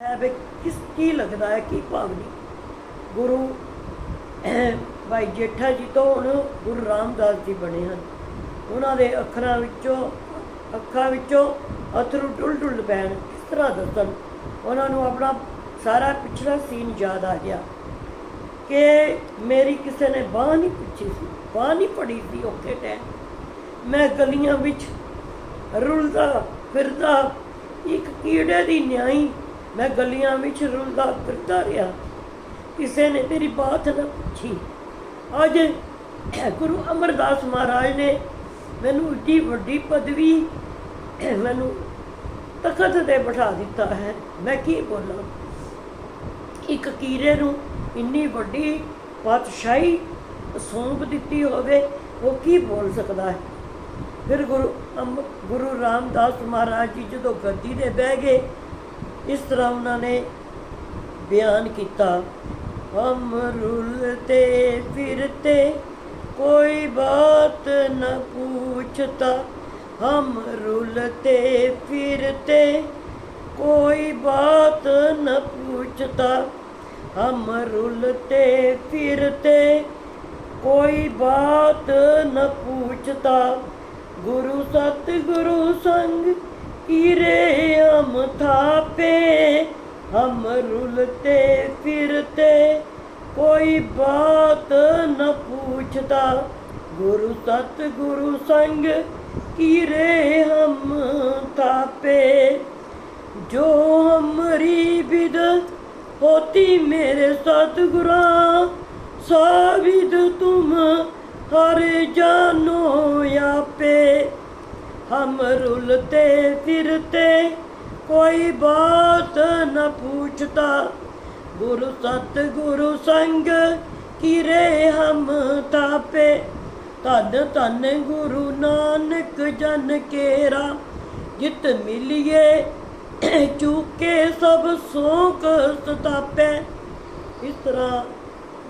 ਹੈ ਵੀ ਕਿਸ ਕੀ ਲੱਗਦਾ ਹੈ, ਕੀ ਭਾਵਨੀ ਗੁਰੂ ਭਾਈ ਜੇਠਾ ਜੀ ਤੋਂ ਹੁਣ ਗੁਰੂ ਰਾਮਦਾਸ ਜੀ ਬਣੇ ਹਨ। ਉਹਨਾਂ ਦੇ ਅੱਖਰਾਂ ਵਿੱਚੋਂ, ਅੱਖਾਂ ਵਿੱਚੋਂ ਅਥਰੂ ਟੁੱਲ ਡੁੱਲ ਪੈਣ, ਕਿਸ ਤਰ੍ਹਾਂ ਦੱਸਣ? ਉਹਨਾਂ ਨੂੰ ਆਪਣਾ ਸਾਰਾ ਪਿਛਲਾ ਸੀਨ ਯਾਦ ਆ ਗਿਆ ਕਿ ਮੇਰੀ ਕਿਸੇ ਨੇ ਬਾਹ ਨਹੀਂ ਪੁੱਛੀ ਸੀ, ਬਾਹ ਨਹੀਂ ਪੜੀ ਸੀ ਔਖੇ ਟਾਈਮ ਮੈਂ ਗਲੀਆਂ ਵਿੱਚ ਰੁਲਦਾ ਫਿਰਦਾ ਇੱਕ ਕੀੜੇ ਦੀ ਨਿਆਈ ਮੈਂ ਗਲੀਆਂ ਵਿੱਚ ਰੁਲਦਾ ਫਿਰਦਾ ਰਿਹਾ। ਕਿਸੇ ਨੇ ਮੇਰੀ ਬਾਤ ਨਾ ਪੁੱਛੀ। ਅੱਜ ਗੁਰੂ ਅਮਰਦਾਸ ਮਹਾਰਾਜ ਨੇ ਮੈਨੂੰ ਇੱਡੀ ਵੱਡੀ ਪਦਵੀ, ਮੈਨੂੰ ਤਖਤ ਤੇ ਬਿਠਾ ਦਿੱਤਾ ਹੈ। ਮੈਂ ਕੀ ਬੋਲਾਂ? ਇੱਕ ਕੀੜੇ ਨੂੰ ਇੰਨੀ ਵੱਡੀ ਪਾਤਸ਼ਾਹੀ ਸੌਂਪ ਦਿੱਤੀ ਹੋਵੇ, ਉਹ ਕੀ ਬੋਲ ਸਕਦਾ ਹੈ? ਫਿਰ ਗੁਰੂ ਅਮ- ਗੁਰੂ ਰਾਮਦਾਸ ਮਹਾਰਾਜ ਜੀ ਜਦੋਂ ਗੱਦੀ ਤੇ ਬਹਿ ਗਏ ਇਸ ਤਰ੍ਹਾਂ ਉਹਨਾਂ ਨੇ ਬਿਆਨ ਕੀਤਾ ਹਮ ਰੁਲਤੇ ਫਿਰਤੇ ਕੋਈ ਬਾਤ ਨ ਪੁੱਛਤਾ ਹਮ ਰੁਲਤੇ ਫਿਰਤੇ कोई बात न पूछता हम रुलते फिरते कोई बात न पूछता गुरु सतगुरु संग कीरे हम थापे हम रुलते फिरते कोई बात न पूछता गुरु सतगुरु संग कीरे हम थापे जो हमारी विद होती मेरे सतगुरा साविद तुम हर जानो या पे हम रुलते फिरते कोई बात न पूछता गुरु सतगुरु संग किरे हम तापे ਧੰਨ ਧੰਨ ਗੁਰੂ ਨਾਨਕ ਜਨ ਕੇਰਾ ਜਿਤ ਮਿਲਿਏ ਚੂਕੇ ਸਭ ਸੋਕ ਸਤਾਪੈ ਇਸ ਤਰ੍ਹਾਂ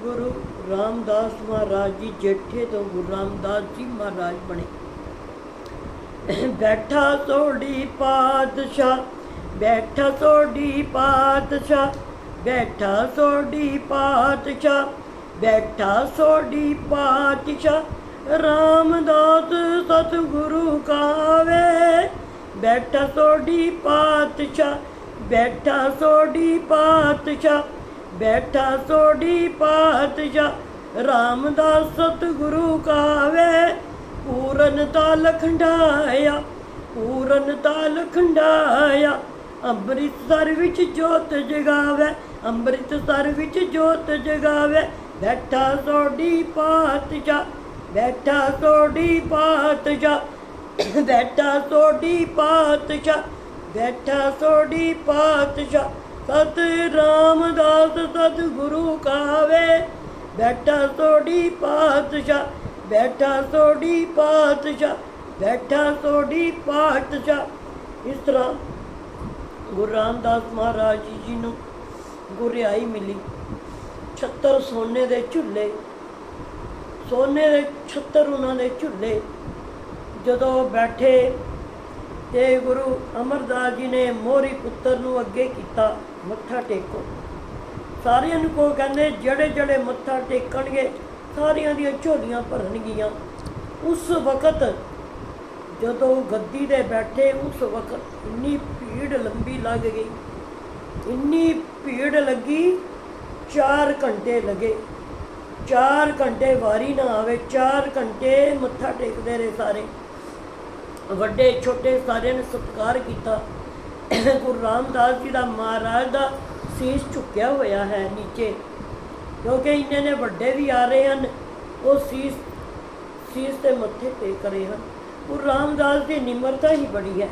ਗੁਰੂ ਰਾਮਦਾਸ ਮਹਾਰਾਜ ਜੀ ਜੇਠੇ ਤੋਂ ਗੁਰੂ ਰਾਮਦਾਸ ਜੀ ਮਹਾਰਾਜ ਬਣੇ ਬੈਠਾ ਸੋੜੀ ਪਾਤਸ਼ਾਹ, ਬੈਠਾ ਸੋੜੀ ਪਾਤਸ਼ਾਹ, ਬੈਠਾ ਸੋੜੀ ਪਾਤਸ਼ਾਹ, ਬੈਠਾ ਸੋੜੀ ਪਾਤਸ਼ਾਹ, ਰਾਮਦਾਸ ਸਤਿਗੁਰੂ ਕਾਵੇ। ਬੈਠਾ ਸੋੜੀ ਪਾਤਸ਼ਾਹ, ਬੈਠਾ ਸੋੜੀ ਪਾਤਸ਼ਾਹ, ਬੈਠਾ ਸੋੜੀ ਪਾਤਸ਼ਾਹ, ਰਾਮਦਾਸ ਸਤਿਗੁਰੂ ਕਾਵੇ। ਪੂਰਨ ਤਾਲ ਖੰਡਾਇਆ ਪੂਰਨ ਤਾਲ ਖੰਡਾਇਆ ਅੰਮ੍ਰਿਤਸਰ ਵਿੱਚ ਜੋਤ ਜਗਾਵੇ, ਅੰਮ੍ਰਿਤਸਰ ਵਿੱਚ ਜੋਤ ਜਗਾਵੇ। ਬੈਠਾ ਸੋੜੀ ਪਾਤਸ਼ਾਹ ਬੈਠਾ ਸੋੜੀ ਪਾਤਸ਼ਾਹ ਬੈਠਾ ਸੋੜੀ ਪਾਤਸ਼ਾਹ ਬੈਠਾ ਸੋੜੀ ਪਾਤਸ਼ਾਹ ਸਤ ਰਾਮਦਾਸ ਸਤ ਗੁਰੂ ਕਾਵੇ, ਬੈਠਾ ਸੋੜੀ ਪਾਤਸ਼ਾਹ ਬੈਠਾ ਸੋੜੀ ਪਾਤਸ਼ਾਹ ਬੈਠਾ ਸੋੜੀ ਪਾਤਸ਼ਾਹ ਇਸ ਤਰ੍ਹਾਂ ਗੁਰੂ ਰਾਮਦਾਸ ਮਹਾਰਾਜ ਜੀ ਨੂੰ ਗੁਰਿਆਈ ਮਿਲੀ। 76 ਸੋਨੇ ਦੇ ਝੁੱਲੇ, ਸੋਨੇ ਦੇ 76 ਉਹਨਾਂ ਦੇ ਝੁੱਲੇ। ਜਦੋਂ ਬੈਠੇ ਤੇ ਗੁਰੂ ਅਮਰਦਾਸ ਜੀ ਨੇ ਮੋਹਰੀ ਪੁੱਤਰ ਨੂੰ ਅੱਗੇ ਕੀਤਾ, ਮੱਥਾ ਟੇਕੋ। ਸਾਰਿਆਂ ਨੂੰ ਕੋ ਕਹਿੰਦੇ ਜਿਹੜੇ ਜਿਹੜੇ ਮੱਥਾ ਟੇਕਣਗੇ ਸਾਰਿਆਂ ਦੀਆਂ ਝੋਲੀਆਂ ਭਰਨਗੀਆਂ ਉਸ ਵਕਤ ਜਦੋਂ ਗੱਦੀ ਤੇ ਬੈਠੇ, ਉਸ ਵਕਤ ਇੰਨੀ ਭੀੜ ਲੰਬੀ ਲੱਗ ਗਈ। ਇੰਨੀ ਭੀੜ ਲੱਗੀ 4 ਘੰਟੇ ਲੱਗੇ। 4 ਘੰਟੇ ਵਾਰੀ ਨਾ ਆਵੇ 4 ਘੰਟੇ ਮੱਥਾ ਟੇਕਦੇ ਰਹੇ ਸਾਰੇ। ਵੱਡੇ, ਛੋਟੇ ਸਾਰਿਆਂ ਨੇ ਸਤਿਕਾਰ ਕੀਤਾ। ਗੁਰੂ ਰਾਮਦਾਸ ਜੀ ਦਾ ਮਹਾਰਾਜ ਦਾ ਸੀਸ ਝੁਕਿਆ ਹੋਇਆ ਹੈ ਨੀਚੇ। ਕਿਉਂਕਿ ਇੰਨੇ ਨੇ ਵੱਡੇ ਵੀ ਆ ਰਹੇ ਹਨ, ਉਹ ਸੀਸ ਸੀਸ ਤੇ ਮੱਥੇ ਟੇਕ ਰਹੇ ਹਨ। ਗੁਰੂ ਰਾਮਦਾਸ ਦੀ ਨਿਮਰਤਾ ਹੀ ਬੜੀ ਹੈ।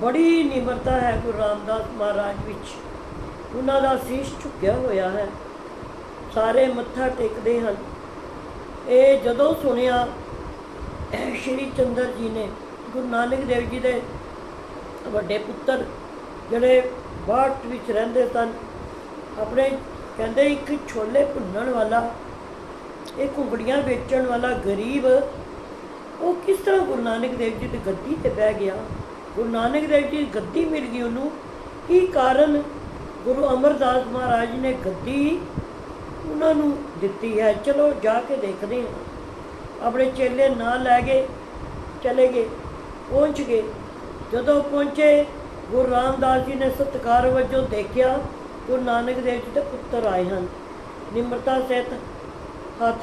ਬੜੀ ਨਿਮਰਤਾ ਹੈ ਗੁਰੂ ਰਾਮਦਾਸ ਮਹਾਰਾਜ ਵਿੱਚ। ਉਹਨਾਂ ਦਾ ਸੀਸ ਝੁਕਿਆ ਹੋਇਆ ਹੈ। ਸਾਰੇ ਮੱਥਾ ਟੇਕਦੇ ਹਨ। ਇਹ ਜਦੋਂ ਸੁਣਿਆ, ਸ਼੍ਰੀ ਚੰਦਰ ਜੀ ਨੇ, ਗੁਰੂ ਨਾਨਕ ਦੇਵ ਜੀ ਦੇ ਵੱਡੇ ਪੁੱਤਰ ਜਿਹੜੇ ਬਾਟ ਵਿੱਚ ਰਹਿੰਦੇ ਸਨ, ਆਪਣੇ ਕਹਿੰਦੇ ਇੱਕ ਛੋਲੇ ਭੁੰਨਣ ਵਾਲਾ ਇਹ ਘੁੰਗੜੀਆਂ ਵੇਚਣ ਵਾਲਾ ਗਰੀਬ, ਉਹ ਕਿਸ ਤਰ੍ਹਾਂ ਗੁਰੂ ਨਾਨਕ ਦੇਵ ਜੀ ਦੀ ਗੱਦੀ ਤੇ ਬਹਿ ਗਿਆ? ਗੁਰੂ ਨਾਨਕ ਦੇਵ ਜੀ ਦੀ ਗੱਦੀ ਮਿਲ ਗਈ ਉਹਨੂੰ। ਕੀ ਕਾਰਨ? ਗੁਰੂ ਅਮਰਦਾਸ ਮਹਾਰਾਜ ਨੇ ਗੱਦੀ ਉਹਨਾਂ ਨੂੰ ਦਿੱਤੀ ਹੈ। ਚਲੋ ਜਾ ਕੇ ਦੇਖਦੇ ਹਾਂ। ਆਪਣੇ ਚੇਲੇ ਨਾਲ ਲੈ ਗਏ, ਚਲੇ ਗਏ, ਪਹੁੰਚ ਗਏ। ਜਦੋਂ ਪਹੁੰਚੇ, ਗੁਰੂ ਰਾਮਦਾਸ ਜੀ ਨੇ ਸਤਿਕਾਰ ਵਜੋਂ ਦੇਖਿਆ ਗੁਰੂ ਨਾਨਕ ਦੇਵ ਜੀ ਦੇ ਪੁੱਤਰ ਆਏ ਹਨ। ਨਿਮਰਤਾ ਸਹਿਤ ਹੱਥ